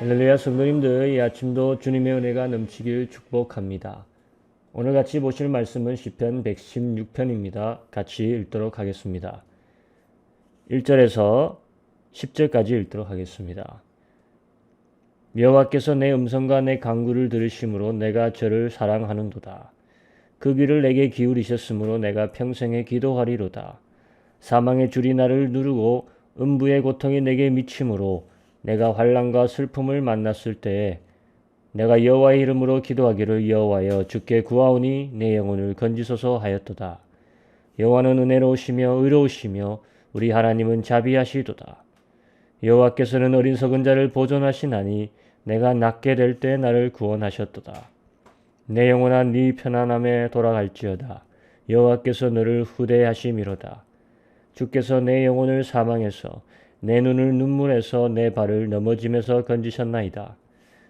할렐루야 성도님들 이 아침도 주님의 은혜가 넘치길 축복합니다. 오늘 같이 보실 말씀은 시편 116편입니다. 같이 읽도록 하겠습니다. 1절에서 10절까지 읽도록 하겠습니다. 여호와께서 내 음성과 내 강구를 들으심으로 내가 저를 사랑하는도다. 그 귀를 내게 기울이셨으므로 내가 평생에 기도하리로다. 사망의 줄이 나를 누르고 음부의 고통이 내게 미침으로 내가 환란과 슬픔을 만났을 때에 내가 여호와의 이름으로 기도하기를 여호와여 주께 구하오니 내 영혼을 건지소서 하였도다. 여호와는 은혜로우시며 의로우시며 우리 하나님은 자비하시도다. 여호와께서는 어리석은 자를 보존하시나니 내가 낫게 될 때 나를 구원하셨도다. 내 영혼아 네 편안함에 돌아갈지어다. 여호와께서 너를 후대하심이로다. 주께서 내 영혼을 사망해서 내 눈을 눈물에서 내 발을 넘어짐에서 건지셨나이다.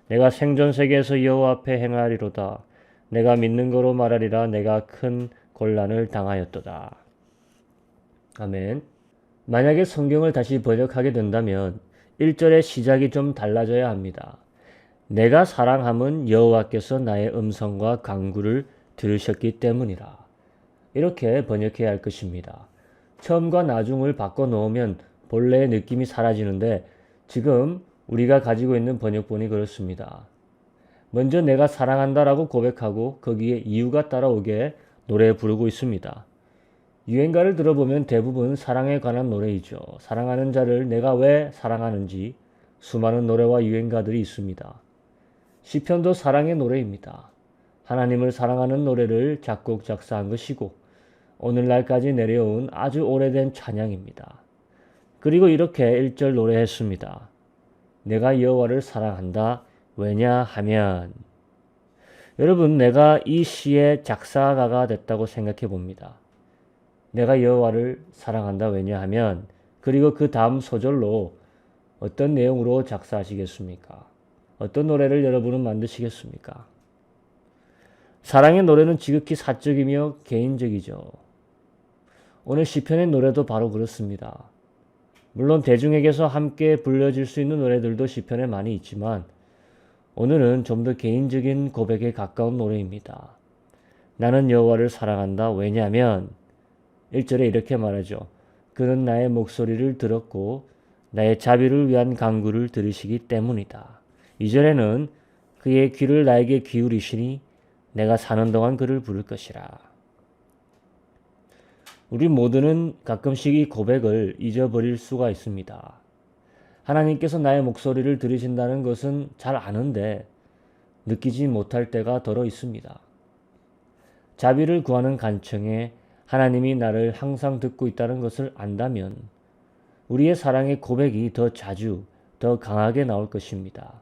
내가 생존 세계에서 여호와 앞에 행하리로다. 내가 믿는 거로 말하리라. 내가 큰 곤란을 당하였도다. 아멘. 만약에 성경을 다시 번역하게 된다면 1절의 시작이 좀 달라져야 합니다. 내가 사랑함은 여호와께서 나의 음성과 강구를 들으셨기 때문이라. 이렇게 번역해야 할 것입니다. 처음과 나중을 바꿔 놓으면 본래의 느낌이 사라지는데 지금 우리가 가지고 있는 번역본이 그렇습니다. 먼저 내가 사랑한다라고 고백하고 거기에 이유가 따라오게 노래 부르고 있습니다. 유행가를 들어보면 대부분 사랑에 관한 노래이죠. 사랑하는 자를 내가 왜 사랑하는지 수많은 노래와 유행가들이 있습니다. 시편도 사랑의 노래입니다. 하나님을 사랑하는 노래를 작곡 작사한 것이고 오늘날까지 내려온 아주 오래된 찬양입니다. 그리고 이렇게 1절 노래했습니다. 내가 여호와를 사랑한다. 왜냐하면 여러분 내가 이 시의 작사가가 됐다고 생각해 봅니다. 내가 여호와를 사랑한다. 왜냐하면 그리고 그 다음 소절로 어떤 내용으로 작사하시겠습니까? 어떤 노래를 여러분은 만드시겠습니까? 사랑의 노래는 지극히 사적이며 개인적이죠. 오늘 시편의 노래도 바로 그렇습니다. 물론 대중에게서 함께 불려질 수 있는 노래들도 시편에 많이 있지만 오늘은 좀 더 개인적인 고백에 가까운 노래입니다. 나는 여호와를 사랑한다. 왜냐하면 1절에 이렇게 말하죠. 그는 나의 목소리를 들었고 나의 자비를 위한 강구를 들으시기 때문이다. 2절에는 그의 귀를 나에게 기울이시니 내가 사는 동안 그를 부를 것이라. 우리 모두는 가끔씩 이 고백을 잊어버릴 수가 있습니다. 하나님께서 나의 목소리를 들으신다는 것은 잘 아는데 느끼지 못할 때가 더러 있습니다. 자비를 구하는 간청에 하나님이 나를 항상 듣고 있다는 것을 안다면 우리의 사랑의 고백이 더 자주, 더 강하게 나올 것입니다.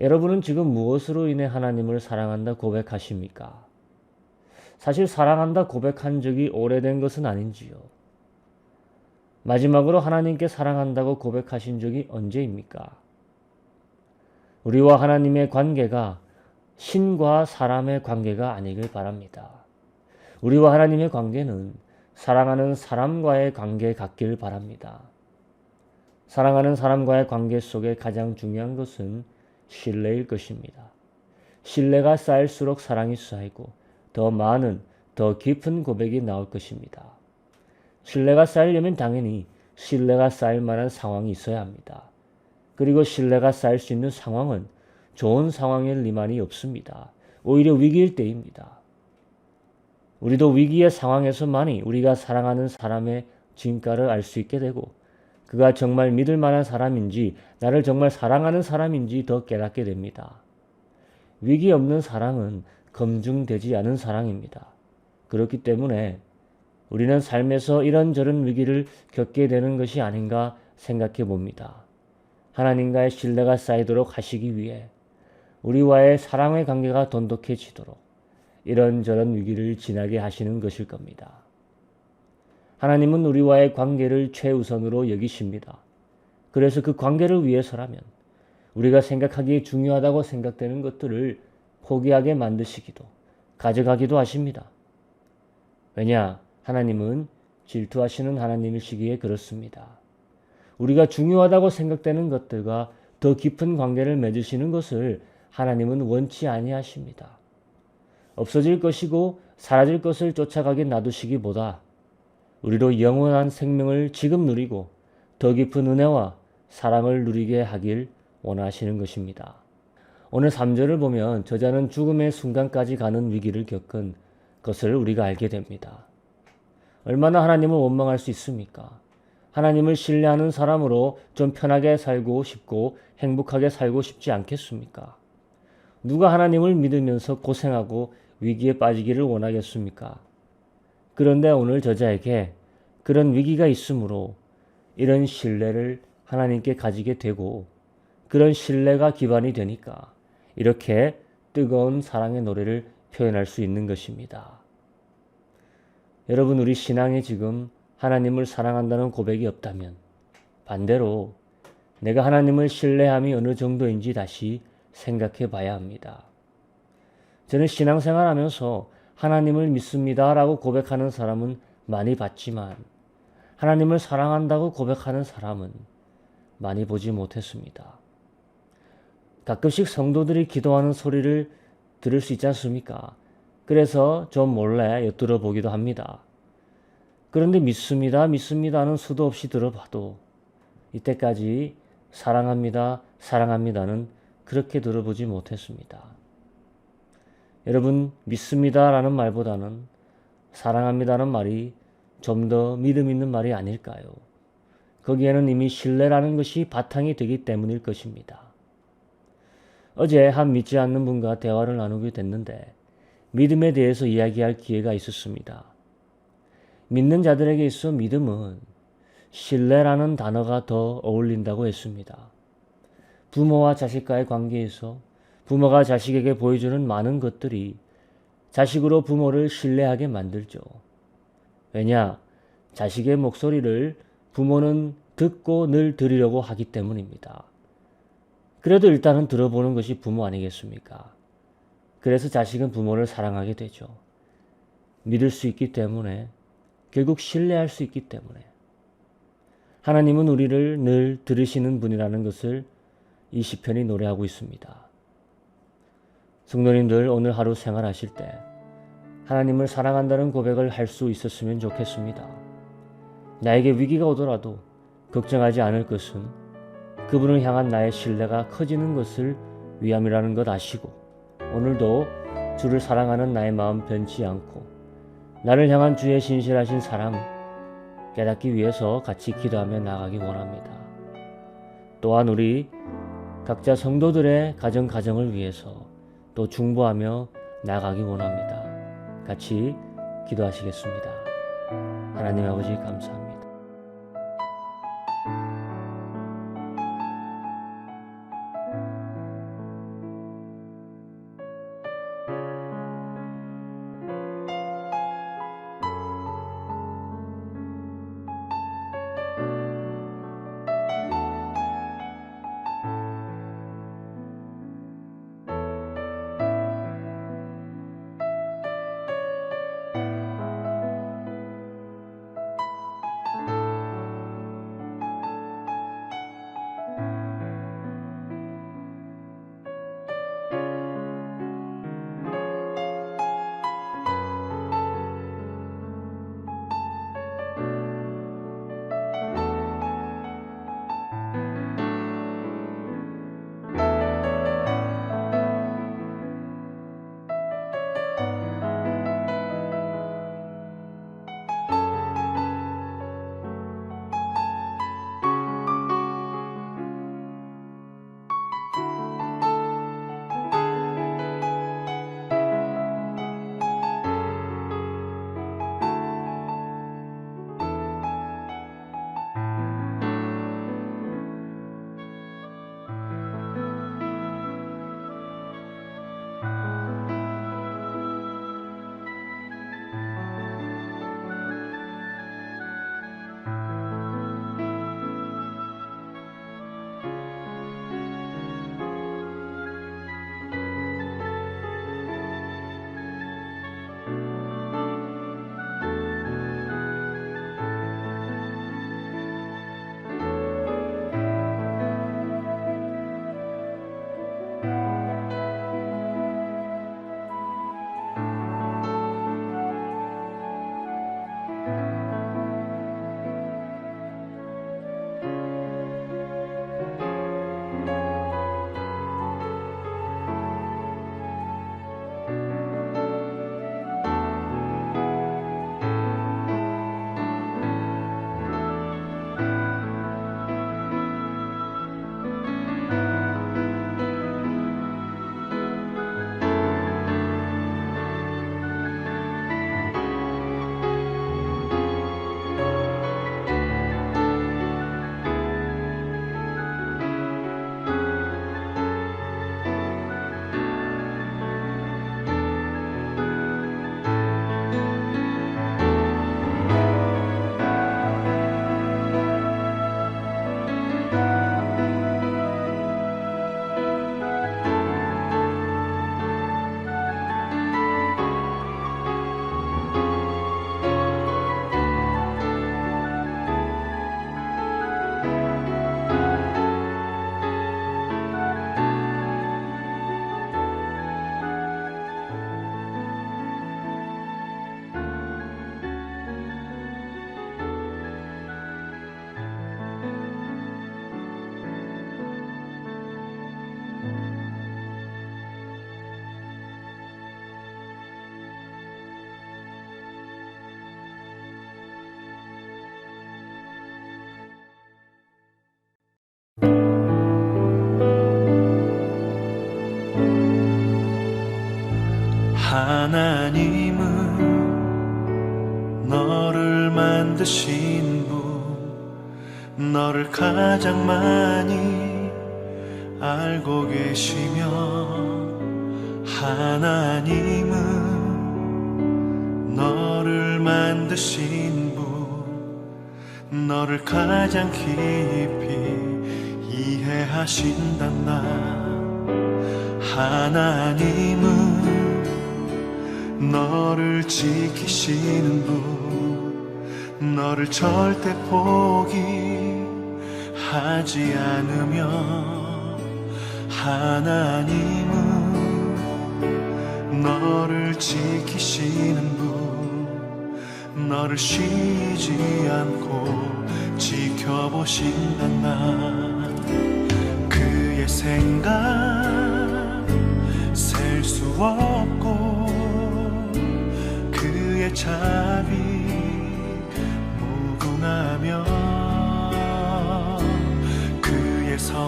여러분은 지금 무엇으로 인해 하나님을 사랑한다 고백하십니까? 사실 사랑한다 고백한 적이 오래된 것은 아닌지요. 마지막으로 하나님께 사랑한다고 고백하신 적이 언제입니까? 우리와 하나님의 관계가 신과 사람의 관계가 아니길 바랍니다. 우리와 하나님의 관계는 사랑하는 사람과의 관계 같길 바랍니다. 사랑하는 사람과의 관계 속에 가장 중요한 것은 신뢰일 것입니다. 신뢰가 쌓일수록 사랑이 쌓이고 더 많은, 더 깊은 고백이 나올 것입니다. 신뢰가 쌓이려면 당연히 신뢰가 쌓일 만한 상황이 있어야 합니다. 그리고 신뢰가 쌓일 수 있는 상황은 좋은 상황일 리만이 없습니다. 오히려 위기일 때입니다. 우리도 위기의 상황에서만이 우리가 사랑하는 사람의 진가를 알 수 있게 되고 그가 정말 믿을 만한 사람인지 나를 정말 사랑하는 사람인지 더 깨닫게 됩니다. 위기 없는 사랑은 검증되지 않은 사랑입니다. 그렇기 때문에 우리는 삶에서 이런저런 위기를 겪게 되는 것이 아닌가 생각해 봅니다. 하나님과의 신뢰가 쌓이도록 하시기 위해 우리와의 사랑의 관계가 돈독해지도록 이런저런 위기를 지나게 하시는 것일 겁니다. 하나님은 우리와의 관계를 최우선으로 여기십니다. 그래서 그 관계를 위해서라면 우리가 생각하기에 중요하다고 생각되는 것들을 포기하게 만드시기도 가져가기도 하십니다. 왜냐? 하나님은 질투하시는 하나님이시기에 그렇습니다. 우리가 중요하다고 생각되는 것들과 더 깊은 관계를 맺으시는 것을 하나님은 원치 아니하십니다. 없어질 것이고 사라질 것을 쫓아가게 놔두시기보다 우리로 영원한 생명을 지금 누리고 더 깊은 은혜와 사랑을 누리게 하길 원하시는 것입니다. 오늘 3절을 보면 저자는 죽음의 순간까지 가는 위기를 겪은 것을 우리가 알게 됩니다. 얼마나 하나님을 원망할 수 있습니까? 하나님을 신뢰하는 사람으로 좀 편하게 살고 싶고 행복하게 살고 싶지 않겠습니까? 누가 하나님을 믿으면서 고생하고 위기에 빠지기를 원하겠습니까? 그런데 오늘 저자에게 그런 위기가 있으므로 이런 신뢰를 하나님께 가지게 되고 그런 신뢰가 기반이 되니까 이렇게 뜨거운 사랑의 노래를 표현할 수 있는 것입니다. 여러분, 우리 신앙에 지금 하나님을 사랑한다는 고백이 없다면 반대로 내가 하나님을 신뢰함이 어느 정도인지 다시 생각해 봐야 합니다. 저는 신앙생활 하면서 하나님을 믿습니다 라고 고백하는 사람은 많이 봤지만 하나님을 사랑한다고 고백하는 사람은 많이 보지 못했습니다. 가끔씩 성도들이 기도하는 소리를 들을 수 있지 않습니까? 그래서 좀 몰래 엿들어 보기도 합니다. 그런데 믿습니다, 믿습니다는 수도 없이 들어봐도 이때까지 사랑합니다, 사랑합니다는 그렇게 들어보지 못했습니다. 여러분, 믿습니다라는 말보다는 사랑합니다는 말이 좀 더 믿음 있는 말이 아닐까요? 거기에는 이미 신뢰라는 것이 바탕이 되기 때문일 것입니다. 어제 한 믿지 않는 분과 대화를 나누게 됐는데 믿음에 대해서 이야기할 기회가 있었습니다. 믿는 자들에게 있어 믿음은 신뢰라는 단어가 더 어울린다고 했습니다. 부모와 자식과의 관계에서 부모가 자식에게 보여주는 많은 것들이 자식으로 부모를 신뢰하게 만들죠. 왜냐? 자식의 목소리를 부모는 듣고 늘 들으려고 하기 때문입니다. 그래도 일단은 들어보는 것이 부모 아니겠습니까? 그래서 자식은 부모를 사랑하게 되죠. 믿을 수 있기 때문에, 결국 신뢰할 수 있기 때문에. 하나님은 우리를 늘 들으시는 분이라는 것을 이 시편이 노래하고 있습니다. 성도님들 오늘 하루 생활하실 때 하나님을 사랑한다는 고백을 할 수 있었으면 좋겠습니다. 나에게 위기가 오더라도 걱정하지 않을 것은 그분을 향한 나의 신뢰가 커지는 것을 위함이라는 것 아시고 오늘도 주를 사랑하는 나의 마음 변치 않고 나를 향한 주의 신실하신 사랑 깨닫기 위해서 같이 기도하며 나가기 원합니다. 또한 우리 각자 성도들의 가정 가정을 위해서 또 중보하며 나가기 원합니다. 같이 기도하시겠습니다. 하나님 아버지 감사합니다. 가장 많이 알고 계시며 하나님은 너를 만드신 분 너를 가장 깊이 이해하신단다 하나님은 너를 지키시는 분 너를 절대 포기 하지 않으며 하나님은 너를 지키시는 분 너를 쉬지 않고 지켜보신단다 그의 생각 셀 수 없고 그의 자비 무궁하며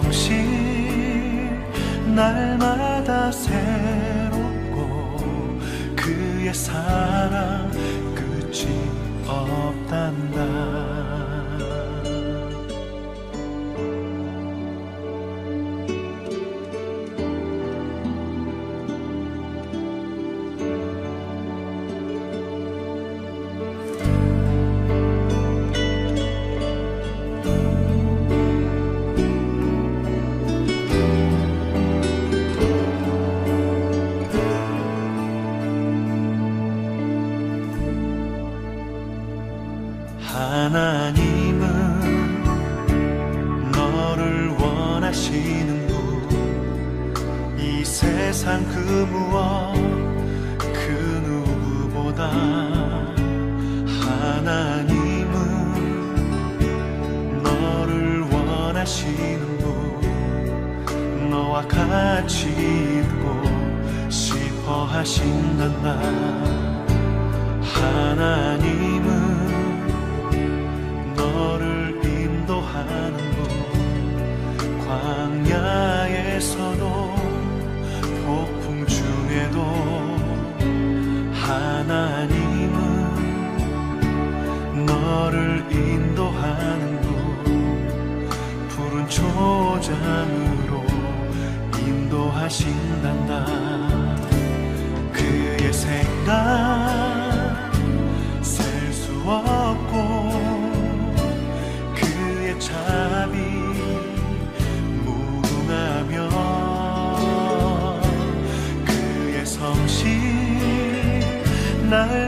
성실 날마다 새롭고 그의 사랑 끝이 없단다 분 너와 같이 있고 싶어 하신단다 하나님 인도하신단다. 그의 생각 셀 수 없고 그의 자비 무궁하며 그의 성실 날